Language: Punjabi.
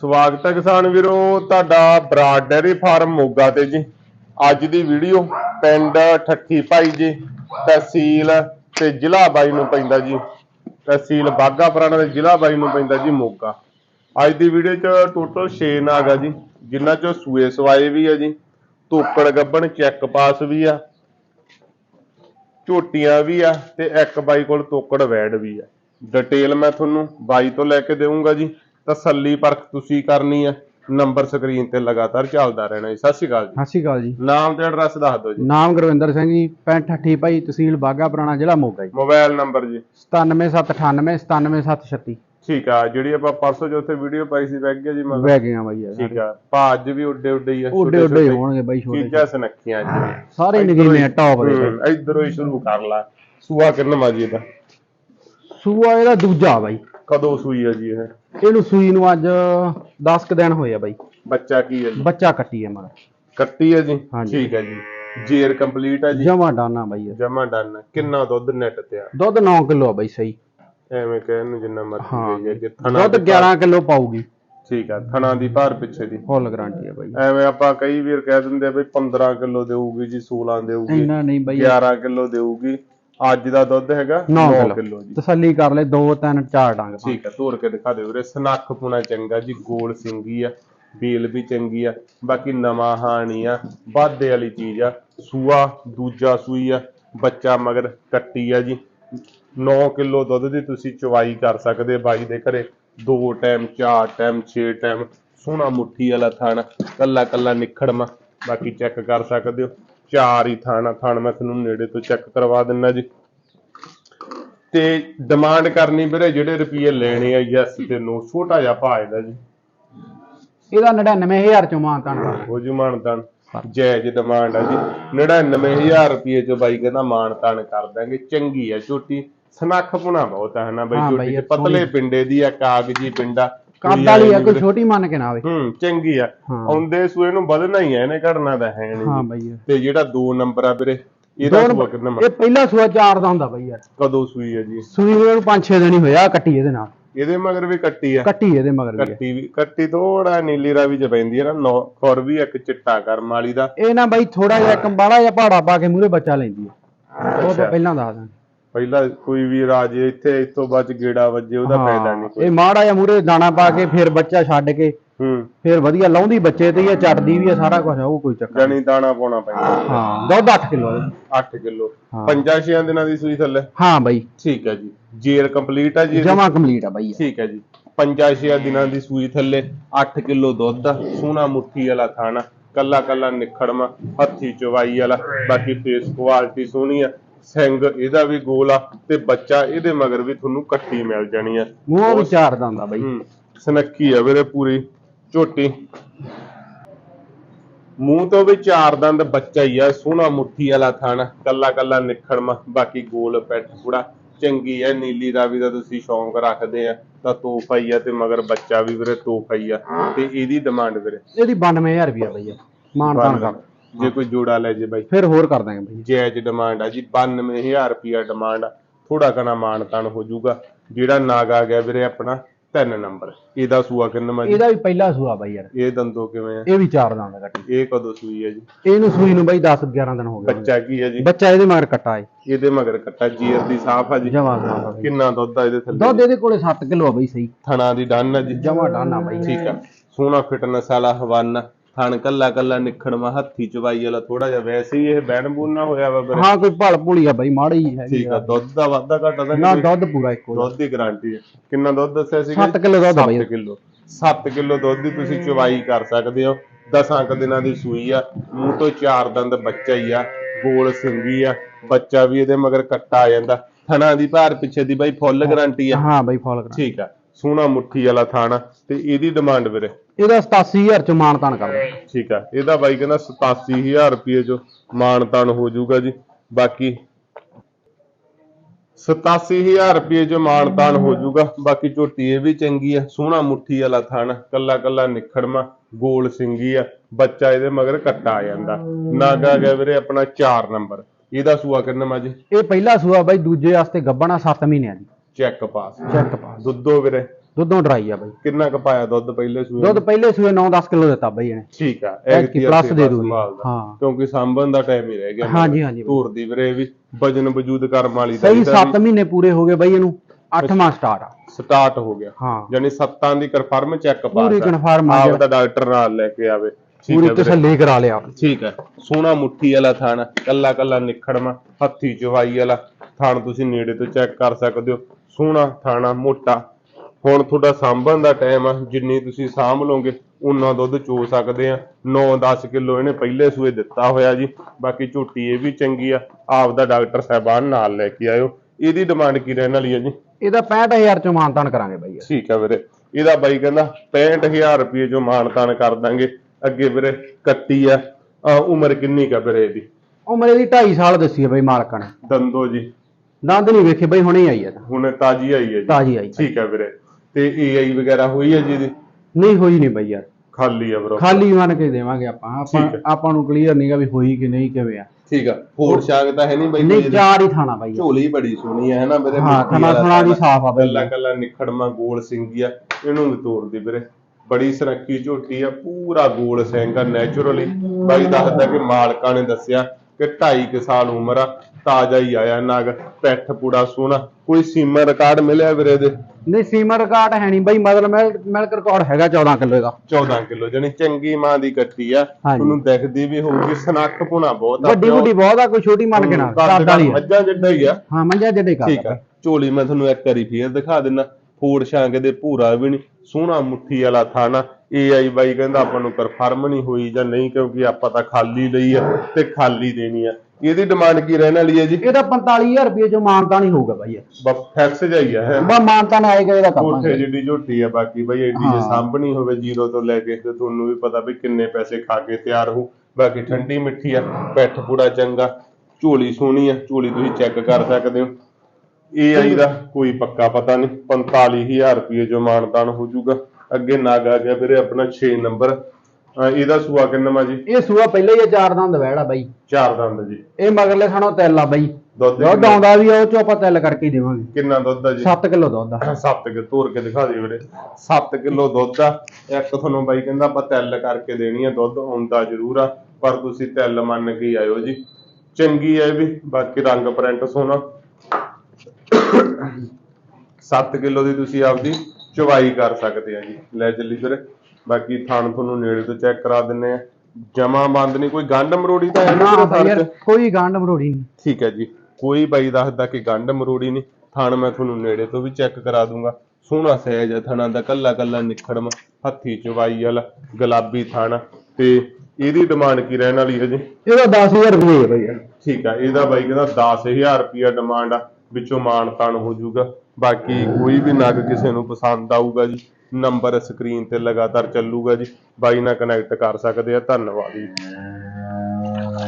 ਸਵਾਗਤ ਹੈ ਕਿਸਾਨ ਵੀਰੋ, ਤੁਹਾਡਾ ਬਰਾਡ ਡੈਰੀ ਫਾਰਮ ਮੋਗਾ ਤੇ ਜੀ। ਅੱਜ ਦੀ ਵੀਡੀਓ ਪਿੰਡ ਠੱਠੀ ਭਾਈ ਜੀ, ਤਹਿਸੀਲ ਤੇ ਜ਼ਿਲ੍ਹਾ ਬਾਈ ਨੂੰ ਪੈਂਦਾ ਜੀ। ਤਹਿਸੀਲ ਬਾਗਾ ਪੁਰਾਣਾ ਤੇ ਜ਼ਿਲ੍ਹਾ ਬਾਈ ਨੂੰ ਪੈਂਦਾ ਜੀ ਮੋਗਾ। ਅੱਜ ਦੀ ਵੀਡੀਓ 'ਚ ਟੋਟਲ 6 ਨਾਗ ਆ ਜੀ, ਜਿਨ੍ਹਾਂ 'ਚੋਂ ਸੂਏ ਸਵਾਏ ਵੀ ਆ ਜੀ, ਧੋਕੜ ਗੱਬਣ, ਚੈੱਕ ਪਾਸ ਵੀ ਆ, ਝੋਟੀਆਂ ਵੀ ਆ ਤੇ ਇੱਕ ਬਾਈ ਕੋਲ ਤੋਕੜ ਵੈੜ ਵੀ ਆ। ਡਿਟੇਲ ਮੈਂ ਤੁਹਾਨੂੰ ਬਾਈ ਤੋਂ ਲੈ ਕੇ ਦੇਵਾਂਗਾ ਜੀ। ਤਸੱਲੀ ਪਰਖ ਤੁਸੀਂ ਕਰਨੀ ਆ। ਨੰਬਰ ਸਕਰੀਨ ਤੇ ਲਗਾਤਾਰ ਚੱਲਦਾ ਰਹਿਣਾ ਜੀ। ਸਤਿ ਸ਼੍ਰੀ ਅਕਾਲ ਜੀ। ਸਤਿ ਸ਼੍ਰੀ ਅਕਾਲ ਜੀ। ਨਾਮ ਤੇ ਐਡਰੈਸ ਦੱਸ ਦਿਓ ਜੀ। ਨਾਮ ਗੁਰਵਿੰਦਰ ਸਿੰਘ ਜੀ ਪਿੰਡ ਠੱਠੀ ਭਾਈ ਤਹਿਸੀਲ ਬਾਗਾ ਪੁਰਾਣਾ ਜ਼ਿਲ੍ਹਾ ਮੋਗਾ ਜੀ। ਮੋਬਾਈਲ ਨੰਬਰ ਜੀ। 97798 97736 ਠੀਕ ਆ ਜਿਹੜੀ ਆਪਾਂ ਪਰਸੋਂ ਜੋ ਉੱਥੇ ਵੀਡੀਓ ਪਾਈ ਸੀ ਵੈਗ ਗਿਆ ਜੀ ਮਤਲਬ ਵਹਿ ਗਈਆਂ ਬਾਈ ਠੀਕ ਆ ਭਾਜ ਵੀ ਉੱਡੇ ਉੱਡੇ ਹੀ ਆ ਉੱਡੇ ਉੱਡੇ ਹੀ ਹੋਣਗੇ ਬਾਈ ਛੋਟੇ। ਚੀਜ਼ਾਂ ਸਨੱਖੀਆਂ ਜੀ। ਸਾਰੇ ਨਗੀਨੇ ਟੌਪ ਦੇ। ਹੂੰ, ਇੱਧਰੋਂ ਹੀ ਸ਼ੁਰੂ ਕਰ ਲਾ। ਸੂਆ ਕਿੰਨਾ ਮਾਜੀ ਦਾ। ਸੂਆ ਇਹਦਾ ਦੂਜਾ ਬਾਈ। ਕਦੋਂ ਸੂਈ ਆ ਜੀ ਇਹ? ਇਹਨੂੰ ਸੂਈ ਨੂੰ ਅੱਜ 10 ਕ ਦਿਨ ਹੋਏ ਆ ਬਾਈ। ਬੱਚਾ ਕੀ ਹੈ ਜੀ? ਬੱਚਾ ਕੱਟੀ ਹੈ ਮਗਰ ਕੱਟੀ ਹੈ ਜੀ? ਹਾਂਜੀ। ਠੀਕ ਹੈ ਜੀ। ਜੇਰ ਕੰਪਲੀਟ ਹੈ ਜੀ? ਜਮਾ ਡਾਨਾ ਬਾਈ ਇਹ। ਜਮਾ ਡਨ। ਕਿੰਨਾ ਦੁੱਧ ਨੈਟ ਤੇ ਆ? ਦੁੱਧ 9 ਕਿਲੋ ਆ ਬਾਈ ਸਹੀ। ਐਵੇਂ ਕਹਿਣ ਨੂੰ ਜਿੰਨਾ ਮਰਜ਼ੀ ਹਾਂ। ਜੇ ਥਣਾ ਦੁੱਧ ਦੀ ਭਾਰ- 11 ਕਿਲੋ ਪਾਊਗੀ। ਠੀਕ ਆ ਥਣਾ ਦੀ ਭਾਰ ਪਿੱਛੇ ਦੀ। ਫੁੱਲ ਗਾਰੰਟੀ ਹੈ ਬਾਈ। ਐਵੇਂ ਆਪਾਂ ਕਈ ਵੀਰ ਕਹਿ ਦਿੰਦੇ ਆ ਬਈ 15 ਕਿਲੋ ਦੇਊਗੀ ਜੀ 16 ਦੇਊਗੀ। ਇੰਨਾ ਨਹੀਂ ਬਾਈ। 11 ਕਿਲੋ ਦੇਊਗੀ। ਅੱਜ ਦਾ ਦੁੱਧ ਹੈਗਾ 9 9 ਕਿਲੋ। ਜੀ। ਤਸੱਲੀ ਕਰ ਲੈ 2 3 4 ਡੰਗ ਠੀਕ ਆ ਤੋੜ ਕੇ ਦਿਖਾ ਦਿਓ ਵੀਰੇ ਸਨੱਖ ਪੁਣਾ ਚੰਗਾ ਜੀ ਗੋਲ ਸਿੰਗੀ ਆ ਬੇਲ ਵੀ ਚੰਗੀ ਆ ਬਾਕੀ ਨਵਾਂ ਹਾਣੀ ਆ ਵਾਧੇ ਵਾਲੀ ਚੀਜ਼ ਆ ਸੂਆ ਦੂਜਾ ਸੂਈ ਆ ਬੱਚਾ ਮਗਰ ਕੱਟੀ ਆ ਜੀ। 9 ਕਿਲੋ ਦੁੱਧ ਦੀ ਤੁਸੀਂ ਚਵਾਈ ਕਰ ਸਕਦੇ ਬਾਈ ਦੇ ਘਰੇ ਦੋ ਟਾਈਮ ਚਾਰ ਟਾਈਮ 6 ਟਾਈਮ ਸੋਹਣਾ ਮੁੱਠੀ ਵਾਲਾ ਥਾਣਾ ਕੱਲਾ ਕੱਲਾ ਨਿਖੜਮਾ ਬਾਕੀ ਚੈੱਕ ਕਰ ਸਕਦੇ ਹੋ। ਚਾਰ ਹੀ ਥਾਣਾ ਥਾਣ ਮੈਂ ਤੁਹਾਨੂੰ ਨੇੜੇ ਤੋਂ ਚੈੱਕ ਕਰਵਾ ਦਿੰਨਾ ਜੀ। ਤੇ ਡਿਮਾਂਡ ਕਰਨੀ ਵੀਰੇ ਜਿਹੜੇ ਰੁਪਏ ਲੈਣੇ ਆ ਯੈਸ ਤੇ ਨੋ ਛੋਟਾ ਜਿਹਾ ਭਾਅ ਇਹਦਾ ਜੀ। ਇਹਦਾ 99000 ਚੋਂ ਮਾਂ ਤਾਂ ਉਹ ਜੀ ਮਾਨਤਾਨ। ਜਾਇਜ਼ ਡਿਮਾਂਡ ਆ ਜੀ। 99000 ਰੁਪਏ ਚ ਬਾਈ ਕਹਿੰਦਾ ਮਾਨਤਾਨ ਕਰ ਦਾਂਗੇ ਚੰਗੀ ਆ ਝੋਟੀ ਸਨੱਖ ਪੁਣਾ ਬਹੁਤ ਹੈ ਨਾ ਹਾਂ ਬਾਈ ਚ ਪਤਲੇ ਪਿੰਡੇ ਦੀ ਆ ਕਾਗਜੀ ਪਿੰਡਾ। ਕੱਦ ਵਾਲੀ ਆ ਕੋਈ ਛੋਟੀ ਮੰਨ ਕੇ ਨਾ ਆਵੇ। ਹੂੰ ਚੰਗੀ ਆ। ਆਉਂਦੇ ਸੂਏ ਨੂੰ ਵਧਣਾ ਹੀ ਆ ਇਹਨੇ ਘਟਣਾ ਤਾਂ ਹੈ ਨਹੀਂ। ਹਾਂ ਬਾਈ। ਤੇ ਜਿਹੜਾ 2 ਨੰਬਰ ਆ ਵੀਰੇ ਇਹਦਾ ਸੂਆ ਕਿੰਨਾ ਇਹ ਪਹਿਲਾ ਸੂਆ ਚਾਰ ਦਾ ਹੁੰਦਾ ਬਾਈ ਯਾਰ। ਕਦੋਂ ਸੂਈ ਆ ਜੀ? ਸੂਈ ਨੂੰ ਇਹਨੂੰ 5-6 ਦਿਨ ਹੀ ਹੋਇਆ ਕੱਟੀ ਇਹਦੇ ਨਾਲ। ਇਹਦੇ ਮਗਰ ਵੀ ਕੱਟੀ ਆ। ਕੱਟੀ ਇਹਦੇ ਮਗਰ ਵੀ। ਕੱਟੀ ਵੀ ਕੱਟੀ ਥੋੜਾ ਨੀਲੀ ਰਾਵੀ ਚ ਪੈਂਦੀ ਹੈ ਨਾ ਨੌ ਖੁਰ ਵੀ ਇੱਕ ਚਿੱਟਾ ਕਰਮ ਵਾਲੀ ਦਾ। ਇਹ ਨਾ ਬਾਈ ਥੋੜਾ ਜਿਹਾ ਕੰਬਾਲਾ ਜਿਹਾ ਪਹਾੜਾ ਪਾ ਕੇ ਮੂਰੇ ਬੱਚਾ ਲੈਂਦੀ ਹੈ ਉਹ। ਤਾਂ ਪਹਿਲਾਂ ਦੱਸ ਦਾਂ ਪਹਿਲਾਂ ਕੋਈ ਵੀ ਰਾਜੇ ਇੱਥੇ ਇੱਥੋਂ ਬਾਅਦ ਗੇੜਾ ਵੱਜੇ ਉਹਦਾ ਫਾਇਦਾ ਨਹੀਂ ਕੋਈ। ਇਹ ਮਾੜਾ ਜਿਹਾ ਮੂਰੇ ਦਾਣਾ ਪਾ ਕੇ ਫਿਰ ਬੱਚਾ ਛੱਡ ਕੇ ਹੂੰ। ਫਿਰ ਵਧੀਆ ਲਾਉਂਦੀ ਬੱਚੇ ਤੇ ਹੀ ਆ ਚੱਟਦੀ ਵੀ ਆ ਸਾਰਾ ਕੁਝ ਉਹ ਕੋਈ ਚੱਕਰ ਜਾਨੀ ਦਾਣਾ ਪਾਉਣਾ ਪੈਂਦਾ। ਹਾਂ ਦੁੱਧ 8 ਕਿਲੋ 8 ਕਿਲੋ। ਹਾਂ। ਪੰਜਾਂ ਛੇਆਂ ਦਿਨਾਂ ਦੀ ਸੂਈ ਥੱਲੇ? ਹਾਂ ਬਾਈ। ਠੀਕ ਹੈ ਜੀ। ਜੇਰ ਕੰਪਲੀਟ ਹੈ ਜੀ ਇਹਦੀ? ਜਮਾ ਕੰਪਲੀਟ ਆ ਬਾਈ। ਠੀਕ ਹੈ ਜੀ। ਪੰਜਾਂ ਛੇਆਂ ਦਿਨਾਂ ਦੀ ਸੂਈ ਥੱਲੇ 8 ਕਿਲੋ ਦੁੱਧ ਆ ਸੋਹਣਾ ਮੁੱਠੀ ਵਾਲਾ ਖਾਣਾ ਕੱਲਾ ਕੱਲਾ ਨਿਖੜਮਾ ਹੱਥੀ ਚਵਾਈ ਵਾਲਾ ਬਾਕੀ ਫੇਸ ਕੁਆਲਿਟੀ ਸੋਹਣੀ ਆ। ਸਿੰਘ ਇਹਦਾ ਵੀ ਗੋਲ ਆ ਤੇ ਬੱਚਾ ਇਹਦੇ ਮਗਰ ਵੀ ਤੁਹਾਨੂੰ ਕੱਟੀ ਮਿਲ ਜਾਣੀ ਆ। ਮੂੰਹ ਵੀ ਚਾਰ ਦਾ ਹੁੰਦਾ ਬਾਈ। ਹੂੰ ਸਨੱਖੀ ਆ ਵੀਰੇ ਪੂਰੀ ਝੋਟੀ। ਮੂੰਹ ਤੋਂ ਵੀ ਚਾਰ ਦੰਦ ਬੱਚਾ ਹੀ ਆ ਸੋਹਣਾ ਮੁੱਠੀ ਵਾਲਾ ਥਣ ਕੱਲਾ ਕੱਲਾ ਨਿਖੜਮਾ ਬਾਕੀ ਗੋਲ ਪੈਟ ਪੂੜਾ ਚੰਗੀ ਆ ਨੀਲੀ ਰਾਵੀ ਦਾ ਤੁਸੀਂ ਸ਼ੌਂਕ ਰੱਖਦੇ ਆ ਤਾਂ ਤੋਹਫਾ ਹੀ ਆ ਤੇ ਮਗਰ ਬੱਚਾ ਵੀ ਵੀਰੇ ਤੋਹਫਾ ਹੀ ਆ ਤੇ ਇਹਦੀ ਡਿਮਾਂਡ ਵੀਰੇ। ਇਹਦੀ 92000 ਰੁਪਿਆ ਬਾਈ ਯਾਰ ਮਾਨ ਤਾਨ ਕਰ। ਜੇ ਕੋਈ ਜੋੜਾ ਲੈ ਜੇ ਬਾਈ। ਫਿਰ ਹੋਰ ਕਰ ਦਾਂਗੇ ਬਾਈ। ਜਾਇਜ਼ ਡਿਮਾਂਡ ਆ ਜੀ 92000 ਰੁਪਿਆ ਡਿਮਾਂਡ ਆ। ਥੋੜਾ ਕਣਾ ਮਾਨ ਤਾਨ ਹੋ ਜਾਊਗਾ। ਜਿਹੜਾ ਨਾਗ ਆ ਗਿਆ ਵੀਰੇ ਆਪਣਾ ਤਿੰਨ ਨੰਬਰ। ਇਹਦਾ ਸੂਆ ਕਿੰਨਾ ਜੀ ਇਹਦਾ ਵੀ ਪਹਿਲਾ ਸੂਆ ਬਾਈ ਯਾਰ। ਇਹ ਦੰਦੋ ਕਿਵੇਂ ਆ? ਇਹ ਵੀ ਚਾਰ ਦਾ ਹੁੰਦਾ ਕੱਟੀ। ਇਹ ਕਦੋਂ ਸੂਈ ਹੈ ਜੀ? ਇਹਨੂੰ ਸੂਈ ਨੂੰ ਬਾਈ 10 11 ਦਿਨ ਹੋ ਗਏ। ਬੱਚਾ ਕੀ ਹੈ ਜੀ? ਬੱਚਾ ਇਹਦੇ ਮਗਰ ਕੱਟਾ ਏ। ਇਹਦੇ ਮਗਰ ਕੱਟਾ ਜੀਰ ਦੀ ਸਾਫ਼ ਆ ਜੀ। ਜਮਾ ਦਾ ਕਿੰਨਾ ਦੁੱਧ ਆ ਇਹਦੇ ਥੱਲੇ? ਦੁੱਧ ਇਹਦੇ ਕੋਲੇ 7 ਕਿਲੋ ਆ ਬਾਈ ਸਹੀ। ਥਣਾ ਦੀ ਡੰਨ ਆ ਜੀ। ਜਮਾ ਡਾਨਾ ਬਾਈ। ਠੀਕ ਆ। ਸੋਹਣਾ ਫਿਟਨੈਸ ਵਾਲਾ ਹਵਾਨਾ। ਥਣ ਕੱਲਾ ਕੱਲਾ ਨਿਖੜਵਾ ਹੱਥੀ ਚਵਾਈ ਵਾਲਾ ਥੋੜਾ ਜਿਹਾ ਵੈਸੇ ਹੀ ਇਹ ਬੈਣ ਬੂਨ ਨਾ ਹੋਇਆ ਵਾ ਵੀਰੇ ਹਾਂ ਕੋਈ ਭਲ ਭੁਲੀ ਆ ਬਾਈ ਮਾੜੀ ਹੀ ਹੈਗੀ ਠੀਕ ਆ ਦੁੱਧ ਦਾ ਵਾਧਾ ਘਾਟਾ ਤਾਂ ਨਾ ਨਹੀਂ? ਦੁੱਧ ਪੂਰਾ ਇੱਕੋ ਦੁੱਧ ਦੀ ਗਾਰੰਟੀ ਹੈ ਕਿੰਨਾ ਦੁੱਧ ਦੱਸਿਆ ਸੀਗਾ? 7 ਕਿਲੋ ਦੁੱਧ ਆ ਬਾਈ। 7 ਕਿਲੋ। 7 ਕਿਲੋ ਦੁੱਧ ਦੀ ਤੁਸੀਂ ਚਵਾਈ ਕਰ ਸਕਦੇ ਹੋ। ਦਸਾਂ ਕੁ ਦਿਨਾਂ ਦੀ ਸੂਈ ਆ। ਮੂੰਹ ਤੋਂ ਚਾਰ ਦੰਦ ਬੱਚਾ ਹੀ ਆ। ਗੋਲ ਸਿੰਗੀ ਆ। ਬੱਚਾ ਵੀ ਇਹਦੇ ਮਗਰ ਕੱਟਾ ਆ ਜਾਂਦਾ। ਥਣਾ ਦੀ ਭਾਰ ਪਿੱਛੇ ਦੀ ਬਾਈ ਫੁੱਲ ਗਾਰੰਟੀ ਆ। ਹਾਂ ਬਾਈ ਫੋਲ ਕਰਾ ਠੀਕ ਆ। ਸੋਹਣਾ ਮੁੱਠੀ ਵਾਲਾ ਥਾਣਾ ਤੇ ਇਹਦੀ ਡਿਮਾਂਡ ਵੀਰੇ। ਇਹਦਾ 87000 ਚ ਮਾਨ ਤਾਨ ਕਰਦਾ ਠੀਕ ਆ ਇਹਦਾ ਬਾਈ ਕਹਿੰਦਾ 87000 ਰੁਪਏ ਚ ਮਾਨ ਤਾਨ ਹੋ ਜਾਊਗਾ ਜੀ। ਬਾਕੀ 87000 ਰੁਪਏ ਚ ਮਾਨ ਤਾਨ ਹੋ ਜਾਊਗਾ। ਬਾਕੀ ਝੋਟੀ ਇਹ ਵੀ ਚੰਗੀ ਆ ਸੋਹਣਾ ਮੁੱਠੀ ਵਾਲਾ ਥਣ ਕੱਲਾ ਕੱਲਾ ਨਿਖੜਮਾ ਗੋਲ ਸਿੰਗੀ ਆ ਬੱਚਾ ਇਹਦੇ ਮਗਰ ਕੱਟਾ ਆ ਜਾਂਦਾ। ਨਾਗਾ ਗਿਆ ਵੀਰੇ ਆਪਣਾ 4 ਨੰਬਰ। ਇਹਦਾ ਸੂਆ ਕਿੰਨਾ ਮਾਜੀ ਇਹ ਪਹਿਲਾ ਸੂਆ ਬਾਈ ਦੂਜੇ ਵਾਸਤੇ ਗੱਬਣਾ 7 ਮਹੀਨਿਆਂ ਦੀ। ਚੈੱਕ ਪਾਸ ਚੈੱਕ ਪਾਸ ਦੁੱਧੋ ਵੀਰੇ? ਦੁੱਧੋਂ ਡਰਾਈ ਆ ਬਾਈ। ਕਿੰਨਾ ਕੁ ਪਾਇਆ ਦੁੱਧ ਪਹਿਲੇ ਸੂਏ ਦੁੱਧ ਪਹਿਲੇ ਸੂਏ 9-10 ਕਿਲੋ ਦਿੱਤਾ ਬਾਈ ਇਹਨੇ। ਠੀਕ ਆ plus ਅਸੀਂ ਦੇ ਦਾ। ਹਾਂ। ਕਿਉਂਕਿ ਸਾਂਭਣ ਦਾ ਟਾਈਮ ਹੀ ਰਹਿ ਗਿਆ ਹਾਂਜੀ, ਹਾਂਜੀ। ਧੂਰ ਦੀ ਵੀਰੇ ਵੀ ਵਜਨ ਵਜੂਦ ਕਰਮ ਵਾਲੀ ਸਹੀ 7 ਮਹੀਨੇ ਪੂਰੇ ਹੋ ਗਏ ਬਾਈ ਇਹਨੂੰ। 8ਵਾਂ ਸਟਾਰ ਆ। ਸਟਾਰਟ ਹੋ ਗਿਆ। ਹਾਂ। ਯਾਨੀ ਸੱਤਾਂ ਦੀ ਕਨਫਰਮ ਚੈੱਕ ਪਾਸ ਪੂਰੀ confirm ਆ ਆਪ ਗਿਆ। ਦਾ ਡਾਕਟਰ ਨਾਲ ਲੈ ਕੇ ਆਵੇ। ਪੂਰੀ ਤਸੱਲੀ ਕਰਾ ਲਿਆ ਠੀਕ ਹੈ। ਸੋਹਣਾ ਮੁੱਠੀ ਵਾਲਾ ਥਾਣ ਕੱਲਾ ਕੱਲਾ ਨਿਖੜਮਾ। ਹੱਥੀ ਚਵਾਈ ਵਾਲਾ ਥਾਣ ਤੁਸੀਂ ਨੇੜੇ ਤੋਂ ਚੈੱਕ ਕਰ ਸਕਦੇ ਹੋ। ਸੋਹਣਾ ਥਾਣਾ ਮੋਟਾ। ਹੁਣ ਤੁਹਾਡਾ ਸਾਂਭਣ ਦਾ ਟਾਈਮ ਆ ਜਿੰਨੀ ਤੁਸੀਂ ਸਾਂਭ ਲਓਗੇ ਉਨਾ ਦੁੱਧ ਚੋ ਸਕਦੇ ਆ। 9-10 ਕਿਲੋ ਇਹਨੇ ਪਹਿਲੇ ਸੂਏ ਦਿੱਤਾ ਹੋਇਆ ਜੀ। ਬਾਕੀ ਝੋਟੀ ਇਹ ਵੀ ਚੰਗੀ ਆ। ਆਪ ਦਾ ਡਾਕਟਰ ਸਾਹਿਬਾਨ ਨਾਲ ਲੈ ਕੇ ਆਇਓ। ਇਹਦੀ ਡਿਮਾਂਡ ਕੀ ਰਹਿਣ ਵਾਲੀ ਹੈ ਜੀ? ਇਹਦਾ 65000 ਚੋਂ ਮਾਨਤਾਨ ਕਰਾਂਗੇ ਬਾਈ ਠੀਕ ਆ ਵੀਰੇ। ਇਹਦਾ ਬਾਈ ਕਹਿੰਦਾ 65000 ਰੁਪਏ ਜੋ ਮਾਨਤਾਨ ਕਰ ਦਾਂਗੇ। ਅੱਗੇ ਵੀਰੇ ਕੱਟੀ ਆ। ਉਮਰ ਕਿੰਨੀ ਕਾ ਵੀਰੇ ਇਹਦੀ? ਉਮਰ ਇਹਦੀ 2.5 ਸਾਲ ਦੱਸੀ ਹੈ ਬਾਈ ਮਾਲਕਾਂ ਨੇ ਦੰਦੋ ਜੀ। ਦੰਦ ਨਹੀਂ ਵੇਖੇ ਬਾਈ ਹੁਣੇ ਆਈ ਹੈ ਹੁਣ ਤਾਜੀ ਆਈ ਹੈ ਜੀ। ਤਾਜੀ ਆਈ ਠੀਕ ਹੈ ਵੀਰੇ। ਤੇ ਏਆਈ ਵਗੈਰਾ ਹੋਈ ਹੈ ਜੀ ਇਹਦੀ? ਨਹੀਂ ਹੋਈ ਨਹੀਂ ਬਾਈ ਯਾਰ। ਖਾਲੀ ਆ ਬਰੋ। ਖਾਲੀ ਮੰਨ ਕੇ ਦੇਵਾਂਗੇ ਆਪਾਂ। ਆਪਾਂ। ਆਪਾਂ ਨੂੰ ਕਲੀਅਰ ਨਹੀਂਗਾ ਵੀ ਹੋਈ ਕਿ ਨਹੀਂ ਕਿਵੇਂ ਆ। ਠੀਕ ਆ। ਹੋਰ ਸ਼ਾਗ ਤਾਂ ਹੈ ਨਹੀਂ ਬਾਈ ਨਹੀਂ ਚਾਰ ਹੀ ਥਾਣਾ ਬਾਈ। ਝੋਲੀ ਬੜੀ ਸੋਹਣੀ ਹੈ ਨਾ ਵੀਰੇ? ਹਾਂ, ਥਣਾ ਥਣਾ ਦੀ। ਸਾਫ਼ ਆ ਬਾਈ। ਕੱਲਾ ਕੱਲਾ ਨਿਖੜਮਾ ਗੋਲ ਸਿੰਗੀ ਆ। ਇਹਨੂੰ ਵੀ ਤੋੜਦੀ ਵੀਰੇ। ਬੜੀ ਸੁਨੱਖੀ ਝੋਟੀ ਆ ਪੂਰਾ ਗੋਲ ਸਿੰਘ ਆ ਨੈਚੁਰਲੀ ਬਾਈ ਦੱਸਦਾ ਕਿ ਮਾਲਕਾਂ ਨੇ ਦੱਸਿਆ ਕਿ 2.5 ਕੁ ਸਾਲ ਉਮਰ ਆ ਤਾਜ਼ਾ ਹੀ ਆਇਆ ਨਗ ਪੈਠ ਪੂੜਾ ਸੋਹਣਾ। ਕੋਈ ਸੀਮਾ ਰਿਕਾਰਡ ਮਿਲਿਆ ਵੀਰੇ ਦੇ? ਨਹੀਂ ਸੀਮਾ ਰਿਕਾਰਡ ਹੈ ਨਹੀਂ ਬਾਈ ਮਤਲਬ ਮਿਲਕ ਰਿਕਾਰਡ ਹੈਗਾ 14 ਕਿਲੋ ਦਾ। 14 ਕਿਲੋ ਜਣੀ ਚੰਗੀ ਮਾਂ ਦੀ ਕੱਟੀ ਆ। ਤੁਹਾਨੂੰ ਦਿਖਦੀ ਵੀ ਹੋਊਗੀ ਸਨੱਖ ਪੁਣਾ ਬਹੁਤ ਆ ਵੱਡੀ ਵੱਡੀ ਬਹੁਤ ਆ ਕੋਈ ਛੋਟੀ ਮੰਨ ਕੇ ਨਾ ਕੱਦ ਵਾਲੀ। ਮੱਝਾਂ ਜਿੱਡਾ ਹੀ ਆ। ਹਾਂ ਮੰਜਾ ਜੱਡੇ ਕਰ ਠੀਕ ਆ। ਝੋਲੀ ਮੈਂ ਤੁਹਾਨੂੰ ਇੱਕ ਵਾਰੀ ਫੇਰ ਦਿਖਾ ਦਿੰਨਾ। ਫੋੜ ਛਾਂਗ ਦੇ ਭੂਰਾ ਵੀ ਨਹੀਂ ਸੋਹਣਾ ਮੁੱਠੀ ਵਾਲਾ ਥਾਣਾ। ਏਆਈ ਬਾਈ ਕਹਿੰਦਾ ਆਪਾਂ ਨੂੰ ਕਨਫਰਮ ਨਹੀਂ ਹੋਈ ਜਾਂ ਨਹੀਂ ਕਿਉਂਕਿ ਆਪਾਂ ਤਾਂ ਖਾਲੀ ਲਈ ਆ ਤੇ ਖਾਲੀ ਦੇਣੀ ਆ। ਇਹਦੀ ਡਿਮਾਂਡ ਕੀ ਰਹਿਣ ਵਾਲੀ ਹੈ ਜੀ? ਇਹਦਾ 45000 ਰੁਪਏ ਚੋਂ ਮਾਨਤਾ ਨਹੀਂ ਹੋਊਗਾ ਬਾਈ ਬਸ ਫਿਕਸ ਜਾਈ ਆ ਹੈ। ਬਾ ਮਾਨਤਾ ਨਾ ਆਏਗਾ ਇਹਦਾ ਕੋਠੇ ਕਰਾਂਗੇ। ਜਿੱਡੀ ਝੋਟੀ ਆ ਬਾਕੀ ਬਈ ਐਡੀ ਜੇ। ਸਾਂਭਣੀ ਹੋਵੇ ਜ਼ੀਰੋ ਤੋਂ ਲੈ ਕੇ ਤੇ ਤੁਹਾਨੂੰ ਵੀ ਪਤਾ ਵੀ ਕਿੰਨੇ ਪੈਸੇ ਖਾ ਕੇ ਤਿਆਰ ਹੋ। ਬਾਕੀ ਠੰਡੀ ਮਿੱਠੀ ਆ ਪੈਠ ਪੂੜਾ ਚੰਗਾ ਝੋਲੀ ਸੋਹਣੀ ਆ ਝੋਲੀ ਤੁਸੀਂ ਚੈੱਕ ਕਰ ਸਕਦੇ ਹੋ। ਇਹ ਆਈ ਦਾ ਕੋਈ ਪੱਕਾ ਪਤਾ ਨਹੀਂ 45000 ਰੁਪਏ ਜੋ ਮਾਨਤਾਨ ਹੋ ਜਾਊਗਾ। ਅੱਗੇ ਨਾਗ ਆ ਗਿਆ ਵੀਰੇ ਆਪਣਾ 6 ਨੰਬਰ। ਇਹਦਾ ਸੂਆ ਕਿੰਨਾ ਜੀ? ਇਹ ਸੂਆ ਪਹਿਲਾਂ ਹੀ ਆ ਚਾਰ ਦੰਦ ਵਹਿੜਾ ਬਾਈ। ਚਾਰ ਦੰਦ ਜੀ। ਇਹ ਮਗਰਲੇ ਖਾਣੋ ਤਿੱਲ ਆ ਬਾਈ। ਦੁੱਧ ਦੁੱਧ ਕਿੰਨਾ- ਆਉਂਦਾ ਵੀ ਆ, ਉਹ ਚੋਂ ਆਪਾਂ ਤਿੱਲ ਕਰਕੇ ਹੀ ਦੇਵਾਂਗੇ। ਕਿੰਨਾ ਦੁੱਧ ਆ ਜੀ? 7 ਕਿਲੋ ਦੁੱਧ ਆ। 7 ਕਿ ਤੋਰ ਕੇ ਦਿਖਾ ਦਿਓ ਵੀਰੇ। 7 ਕਿਲੋ ਦੁੱਧ ਆ। ਇੱਕ ਤੁਹਾਨੂੰ ਬਾਈ ਕਹਿੰਦਾ ਆਪਾਂ ਤਿੱਲ ਕਰਕੇ ਦੇਣੀ ਆ ਦੁੱਧ ਆਉਂਦਾ ਜ਼ਰੂਰ ਆ ਪਰ ਤੁਸੀਂ ਤਿੱਲ ਮੰਨ ਕੇ ਹੀ ਆਇਓ ਜੀ। ਚੰਗੀ ਇਹ ਵੀ ਬਾਕੀ ਰੰਗ ਪ੍ਰਿੰਟ ਸੋਹਣਾ। 7 ਕਿਲੋ ਦੀ ਤੁਸੀਂ ਆਪਦੀ ਚਵਾਈ ਕਰ ਸਕਦੇ ਆ ਜੀ। ਲੈ ਚੱਲੀ ਵੀਰੇ। ਬਾਕੀ ਥਣ ਤੁਹਾਨੂੰ ਨੇੜੇ ਤੋਂ ਚੈੱਕ ਕਰਾ ਦਿੰਨੇ ਆ। ਜਮਾ ਬੰਦ ਨਹੀਂ ਕੋਈ ਗੰਢ ਮਰੋੜੀ ਤਾਂ ਹੈ ਨਾ ਨਹੀਂ ਬਾਈ ਯਾਰ ਕੋਈ ਗੰਢ ਮਰੋੜੀ ਨਹੀਂ। ਠੀਕ ਹੈ ਜੀ। ਕੋਈ ਬਾਈ ਦੱਸਦਾ ਕਿ ਗੰਢ ਮਰੋੜੀ ਨਹੀਂ। ਥਣ ਮੈਂ ਤੁਹਾਨੂੰ ਨੇੜੇ ਤੋਂ ਵੀ ਚੈੱਕ ਕਰਾ ਦੂੰਗਾ। ਸੋਹਣਾ ਸਹਿਜ ਹੈ ਥਣਾ ਦਾ ਕੱਲਾ ਕੱਲਾ ਨਿਖੜਮ ਹੱਥੀ ਚਵਾਈ ਵਾਲਾ ਗੁਲਾਬੀ ਥਣ। ਤੇ ਇਹਦੀ ਡਿਮਾਂਡ ਕੀ ਰਹਿਣ ਵਾਲੀ ਹੈ ਜੀ? ਇਹਦਾ 10000 ਰੁਪਏ ਹੈ ਬਾਈ ਠੀਕ ਆ ਇਹਦਾ ਬਾਈ ਕਹਿੰਦਾ 10000 ਰੁਪਿਆ ਡਿਮਾਂਡ ਆ। ਵਿੱਚੋਂ ਮਾਨ ਤਾਨ ਹੋ ਜਾਊਗਾ। ਬਾਕੀ ਕੋਈ ਵੀ ਨਗ ਕਿਸੇ ਨੂੰ ਪਸੰਦ ਆਊਗਾ ਜੀ ਨੰਬਰ ਸਕਰੀਨ ਤੇ ਲਗਾਤਾਰ ਚੱਲੂਗਾ ਜੀ, ਬਾਈ ਨਾਲ ਕਨੈਕਟ ਕਰ ਸਕਦੇ ਆ, ਧੰਨਵਾਦ ਜੀ।